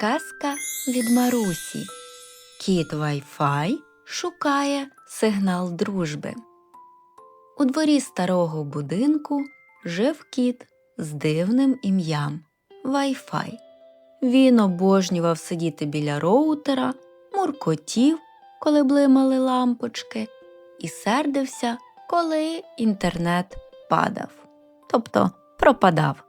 Казка від Марусі. Кіт Wi-Fi шукає сигнал дружби. У дворі старого будинку жив кіт з дивним ім'ям Wi-Fi. Він обожнював сидіти біля роутера, муркотів, коли блимали лампочки, і сердився, коли інтернет падав, тобто пропадав.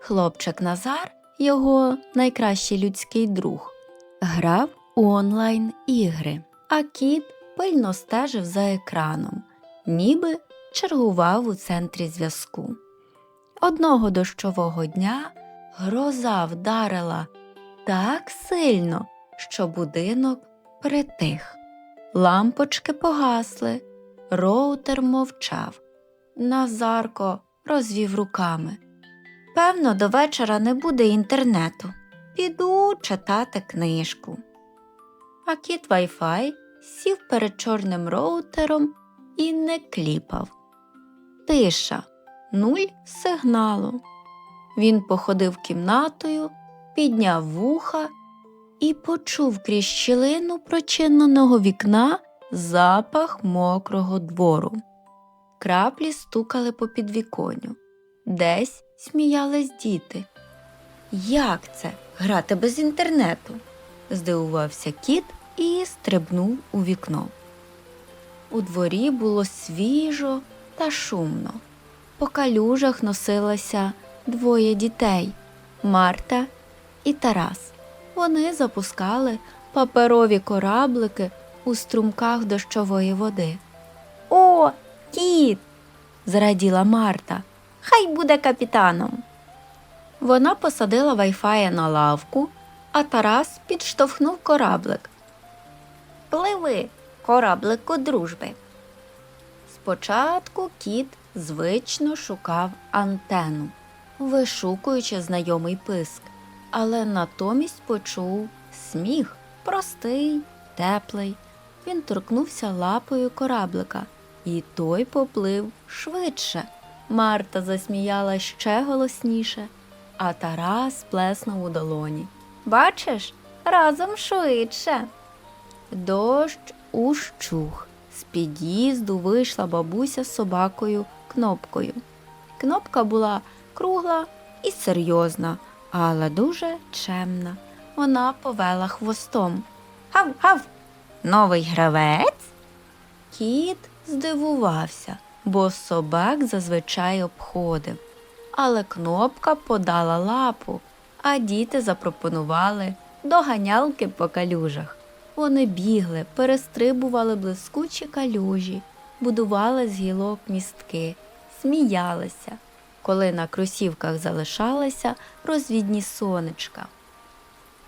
Хлопчик Назар, його найкращий людський друг, грав у онлайн ігри, а кіт пильно стежив за екраном, ніби чергував у центрі зв'язку. Одного дощового дня гроза вдарила так сильно, що будинок притих. Лампочки погасли, роутер мовчав. Назарко розвів руками. Певно, до вечора не буде інтернету. Піду читати книжку. А кіт Wi-Fi сів перед чорним роутером і не кліпав. Тиша, нуль сигналу. Він походив кімнатою, підняв вуха і почув крізь щілину прочиненого вікна запах мокрого двору. Краплі стукали по підвіконню. Десь сміялись діти. Як це грати без інтернету? здивувався кіт і стрибнув у вікно. У дворі було свіжо та шумно. По калюжах носилося двоє дітей Марта і Тарас. Вони запускали паперові кораблики у струмках дощової води. О, кіт! зраділа Марта. Хай буде капітаном. Вона посадила вайфая на лавку, а Тарас підштовхнув кораблик. Пливи, кораблику дружби. Спочатку кіт звично шукав антену, вишукуючи знайомий писк, але натомість почув сміх простий, теплий. Він торкнувся лапою кораблика, і той поплив швидше. Марта засміяла ще голосніше, а Тарас плеснув у долоні. Бачиш, разом швидше. Дощ ущух. З під'їзду вийшла бабуся з собакою кнопкою. Кнопка була кругла і серйозна, але дуже чемна. Вона повела хвостом. Гав-гав! Новий гравець? Кіт здивувався, бо собак зазвичай обходив. Але кнопка подала лапу, а діти запропонували доганялки по калюжах. Вони бігли, перестрибували блискучі калюжі, будували з гілок містки, сміялися, коли на кросівках залишалися розвідні сонечка.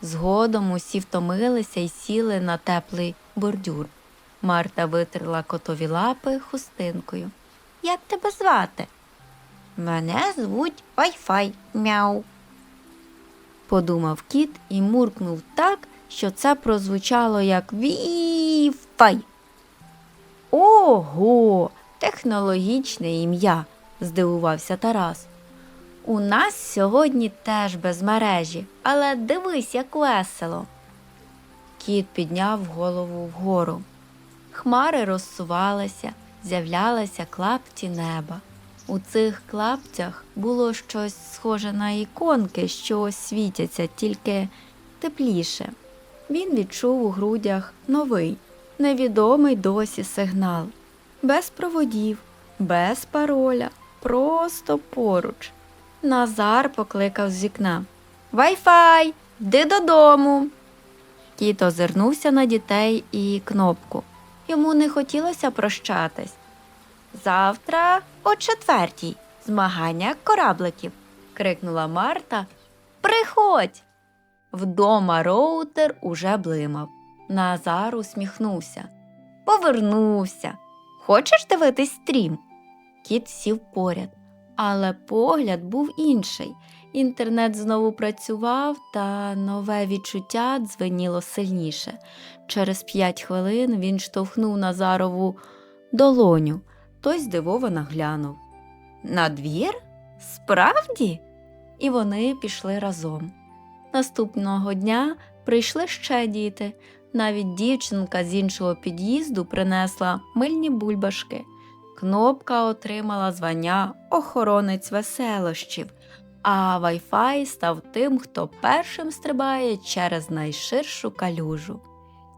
Згодом усі втомилися і сіли на теплий бордюр. Марта витерла котові лапи хустинкою. Як тебе звати? Мене звуть Вайфай мяу. Подумав кіт і муркнув так, що це прозвучало як Віфай. Ого, технологічне ім'я, здивувався Тарас. У нас сьогодні теж без мережі, але дивись, як весело. Кіт підняв голову вгору. Хмари розсувалися, з'являлися клапті неба. У цих клаптях було щось схоже на іконки, що світяться тільки тепліше. Він відчув у грудях новий, невідомий досі сигнал. Без проводів, без пароля, просто поруч. Назар покликав з вікна. Вай-фай, йди додому. Кіт озирнувся на дітей і кнопку. Йому не хотілося прощатись. Завтра о четвертій змагання корабликів, крикнула Марта. Приходь. Вдома роутер уже блимав. Назар усміхнувся. Повернувся. Хочеш дивитись стрім? Кіт сів поряд, але погляд був інший. Інтернет знову працював, та нове відчуття дзвеніло сильніше. Через п'ять хвилин він штовхнув Назарову долоню. Той здивовано глянув. На двір? Справді? І вони пішли разом. Наступного дня прийшли ще діти. Навіть дівчинка з іншого під'їзду принесла мильні бульбашки. Кнопка отримала звання охоронець веселощів, а Wi-Fi став тим, хто першим стрибає через найширшу калюжу.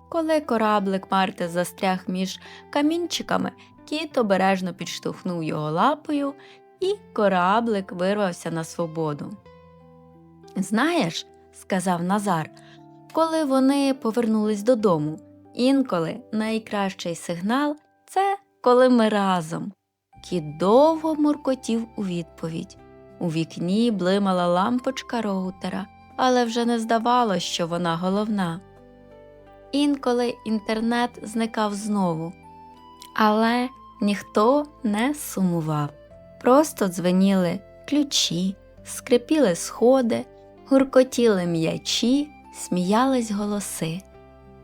Коли кораблик Марти застряг між камінчиками, кіт обережно підштовхнув його лапою, і кораблик вирвався на свободу. Знаєш, сказав Назар, коли вони повернулись додому, інколи найкращий сигнал це коли ми разом. Кіт довго муркотів у відповідь. У вікні блимала лампочка роутера, але вже не здавалось, що вона головна. Інколи інтернет зникав знову, але ніхто не сумував. Просто дзвеніли ключі, скрипіли сходи, гуркотіли м'ячі, сміялись голоси,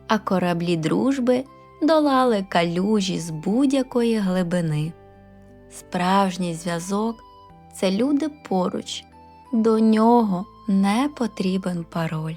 а кораблі дружби долали калюжі з будь-якої глибини. Справжній зв'язок це люди поруч, до нього не потрібен пароль.